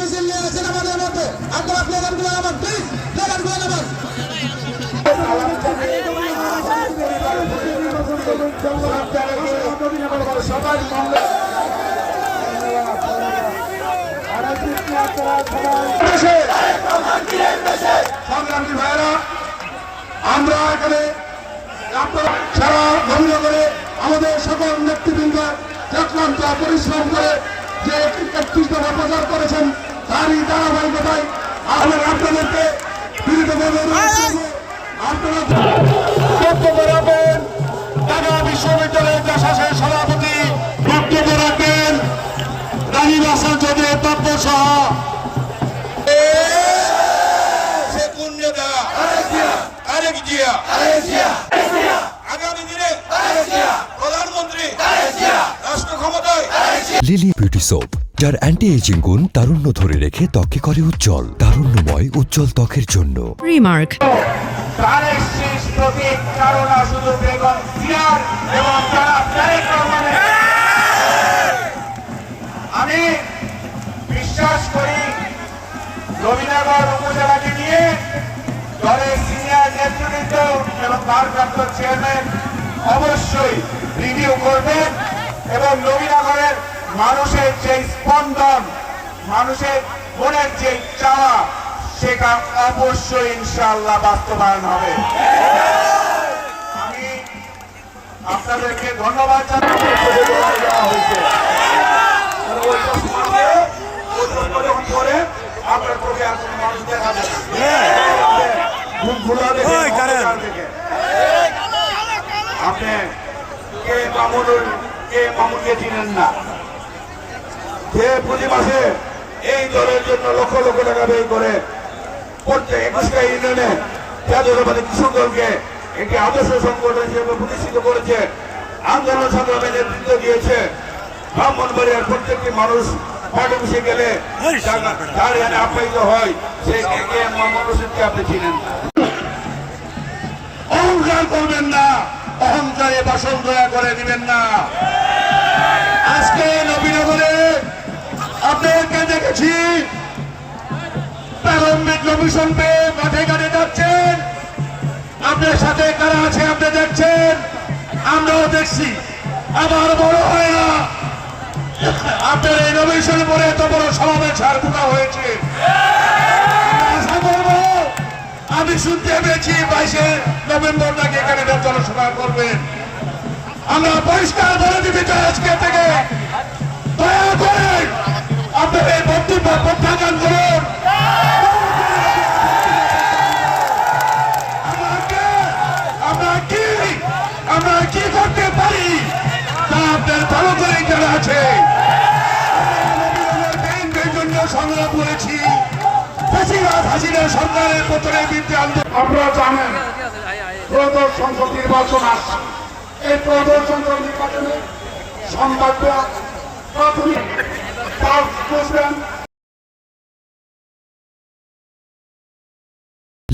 মিছিল নিয়ে গেছেন আমাদের মধ্যে আপনারা স্লোগানগুলো আমার প্লিজ স্লোগানগুলো আমার সংগ্রামী ভাইরা আমরা এখানে আপনারা সারা করে আমাদের সকল নেতৃবৃন্দ চক্রান্ত পরিশ্রম করে যে একত্রিশ দফা প্রচার করেছেন তারই ধারাবাহিকতায় আমরা আপনাদেরকে বক্তব্য রাখবেন ঢাকা বিশ্ববিদ্যালয়ের প্রশাসনের সভাপতি বক্তব্য রাখবেন রাজীব হাসান চৌধুরী সহ। Lily beauty soap. যার অ্যান্টি এজিং গুণ তারুণ্য ধরে রেখে ত্বকে করে উজ্জ্বল তারুণ্যময় উজ্জ্বল ত্বকের জন্য। রহমানের আমি বিশ্বাস করি রবীন্দ্রনগর উপজেলাকে নিয়ে দলের সিনিয়র নেতৃবৃন্দ এবং ভারপ্রাপ্ত চেয়ারম্যান অবশ্যই রিভিউ করবেন এবং নবীনগরের মানুষের যে স্পন্দন মানুষের মনের যে চাওয়া সেটা অবশ্যই ইনশাআল্লাহ বাস্তবায়ন হবে। আমি আপনাদেরকে ধন্যবাদ। আপনি কে মামুনুল কে মামুনকে চিনেন না? যে প্রতি মাসে এই দলের জন্য লক্ষ লক্ষ টাকা ব্যয় করে প্রত্যেক একুশটা ইউনিয়নে জাতীয়তাবাদী কৃষক দলকে একটি আদর্শ সংগঠন হিসেবে প্রতিষ্ঠিত করেছে। আন্দোলন সংগ্রামে নেতৃত্ব দিয়েছে ব্রাহ্মণবাড়িয়ার প্রত্যেকটি মানুষ। মাঠে বসে গেলে তার এখানে আপ্যায়িত হয়। সেই কে এম মোহাম্মদ রশিদকে আপনি চিনেন না। অহংকার করবেন না। অহংকারে বাসন দয়া করে দিবেন না। আজকে নবীনগরে আপনাদেরকে দেখেছি প্রারম্ভিক পেয়ে মাঠে ঘাটে যাচ্ছেন। আপনার সাথে কারা আছে আপনি দেখছেন? আমরাও দেখছি। আমার বড় হয় না। আপনার এই পরে এত বড় সমাবেশ হয়েছে? আমি শুনতে পেয়েছি বাইশে নভেম্বর নাকি এখানে জনসভা করবেন। আমরা পরিষ্কার বলে দিবি আজকে থেকে। বক্তব্য প্রত্যাখ্যান করুন। আমরা কি করতে পারি তা ভালো করে জানা আছে। সংগ্রাম করেছি। হাসিনা সরকারের পতনের বিরুদ্ধে আন্দোলন। প্রদর্শ সংসদ নির্বাচন এই প্রদর্শ সংসদ নির্বাচনে সম্ভাব্য প্রাথমিক পাঁচ বুঝবেন